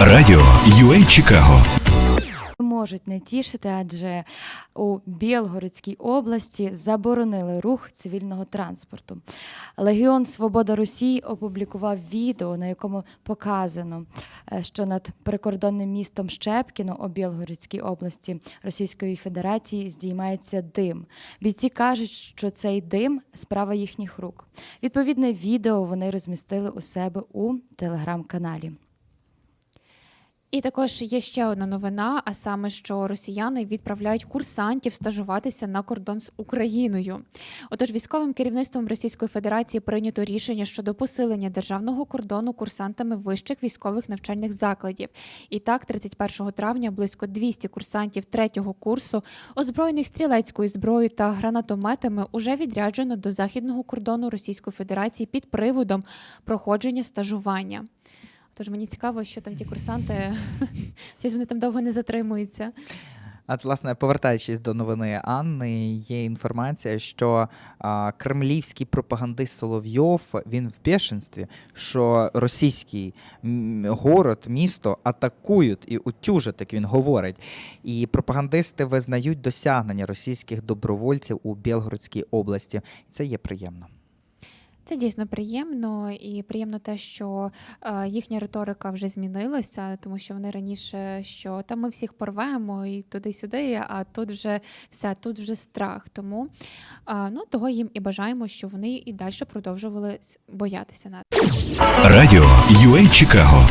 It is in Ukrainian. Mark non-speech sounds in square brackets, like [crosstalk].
Радіо UA Чикаго можуть не тішити, адже у Білгородській області заборонили рух цивільного транспорту. Легіон Свобода Росії опублікував відео, на якому показано, е, що над прикордонним містом Щепкіно у Білгородській області Російської Федерації здіймається дим. Бійці кажуть, що цей дим справа їхніх рук. Відповідне відео вони розмістили у себе у телеграм-каналі. І також є ще одна новина, а саме, що росіяни відправляють курсантів стажуватися на кордон з Україною. Отож, військовим керівництвом Російської Федерації прийнято рішення щодо посилення державного кордону курсантами вищих військових навчальних закладів. І так, 31 травня близько 200 курсантів третього курсу, озброєних стрілецькою зброєю та гранатометами, уже відряджено до західного кордону Російської Федерації під приводом проходження стажування. Тож мені цікаво, що там ті курсанти, [laughs] вони там довго не затримуються. От, власне, повертаючись до новини Анни, є інформація, що а, кремлівський пропагандист Соловйов він в бешенстві, що російський город, місто атакують і утюжать, як він говорить. І пропагандисти визнають досягнення російських добровольців у Білгородській області. Це є приємно. Це дійсно приємно, і приємно те, що е, їхня риторика вже змінилася, тому що вони раніше що там ми всіх порвемо і туди-сюди, а тут вже все, тут вже страх. Тому е, ну того їм і бажаємо, щоб вони і далі продовжували боятися нас. Радіо UA Чикаго